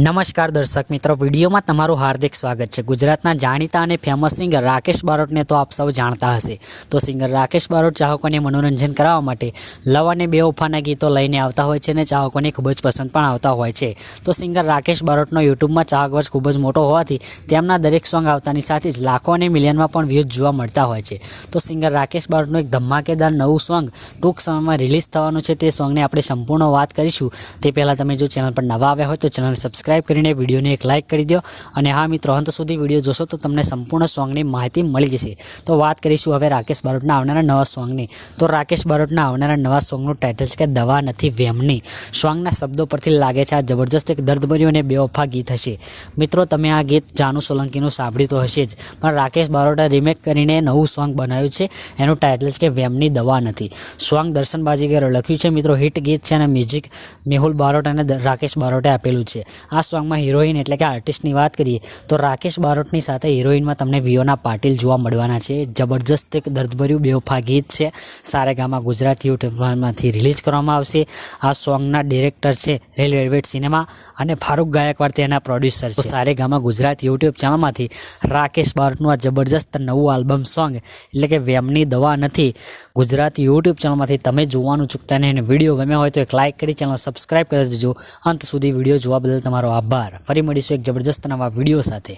નમસ્કાર દર્શક મિત્રો, વિડીયોમાં તમારું હાર્દિક સ્વાગત છે. ગુજરાતના જાણીતા અને ફેમસ સિંગર રાકેશ બારોટને તો આપ સૌ જાણતા હશે. તો સિંગર રાકેશ બારોટ ચાહકોને મનોરંજન કરાવવા માટે લવ અને બેવફાના ગીતો લઈને આવતા હોય છે અને ચાહકોને ખૂબ જ પસંદ પણ આવતા હોય છે. તો સિંગર રાકેશ બારોટનો યુટ્યુબમાં ચાહક વર્ષ ખૂબ જ મોટો હોવાથી તેમના દરેક સોંગ આવતાની સાથે જ લાખો અને મિલિયનમાં પણ વ્યૂઝ જોવા મળતા હોય છે. તો સિંગર રાકેશ બારોટનું એક ધમાકેદાર નવું સોંગ ટૂંક સમયમાં રિલીઝ થવાનું છે. તે સોંગને આપણે સંપૂર્ણ વાત કરીશું. તે પહેલાં તમે જો ચેનલ પર નવા આવ્યા હોય તો ચેનલ સબસ્ક્રાઇબ કરીને વિડીયોને એક લાઇક કરી દો. અને હા મિત્રો, અંત સુધી વીડિયો જોશો તો તમને સંપૂર્ણ સોંગની માહિતી મળી જશે. તો વાત કરીશું હવે રાકેશ બારોટના આવનારા નવા સોંગની. તો રાકેશ બારોટના આવનારા નવા સોંગનું ટાઇટલ છે કે દવા નથી વેમની. સોંગના શબ્દો પરથી લાગે છે આ જબરજસ્ત એક દર્દભર્યું અને બેવફા ગીત હશે. મિત્રો, તમે આ ગીત જાનુ સોલંકીનું સાંભળ્યું તો હશે જ. પણ રાકેશ બારોટે રિમેક કરીને નવું સોંગ બનાવ્યું છે. એનું ટાઇટલ છે કે વેમની દવા નથી. સોંગ દર્શન બાજીગરે લખ્યું છે. મિત્રો હિટ ગીત છે અને મ્યુઝિક મેહુલ બારોટ અને રાકેશ બારોટે આપેલું છે. આ સોંગમાં હિરોઈન એટલે કે આર્ટિસ્ટની વાત કરીએ, તો રાકેશ બારોટની સાથે હિરોઈનમાં તમને વિયોના પાટીલ જોવા મળવાના છે. જબરજસ્ત એક દર્દભર્યું બેવફા ગીત છે. સારેગામાં ગુજરાત યુટ્યુબમાંથી રિલીઝ કરવામાં આવશે. આ સોંગના ડિરેક્ટર છે રેલ વેલ્વેટ સિનેમા અને ફારૂક ગાયકવાડ તેના પ્રોડ્યુસર છે. સારેગામાં ગુજરાત યુટ્યુબ ચેનલમાંથી રાકેશ બારોટનું આ જબરજસ્ત નવું આલ્બમ સોંગ એટલે કે વેમની દવા નથી, ગુજરાત યુટ્યુબ ચેનલમાંથી તમે જોવાનું ચૂકતા નહીં. વીડિયો ગમ્યો હોય તો એક લાઇક કરી ચેનલ સબસ્ક્રાઇબ કરી દેજો. અંત સુધી વીડિયો જોવા બદલ તમારો આભાર. ફરી મળીશું એક જબરજસ્ત નવા વીડિયો સાથે.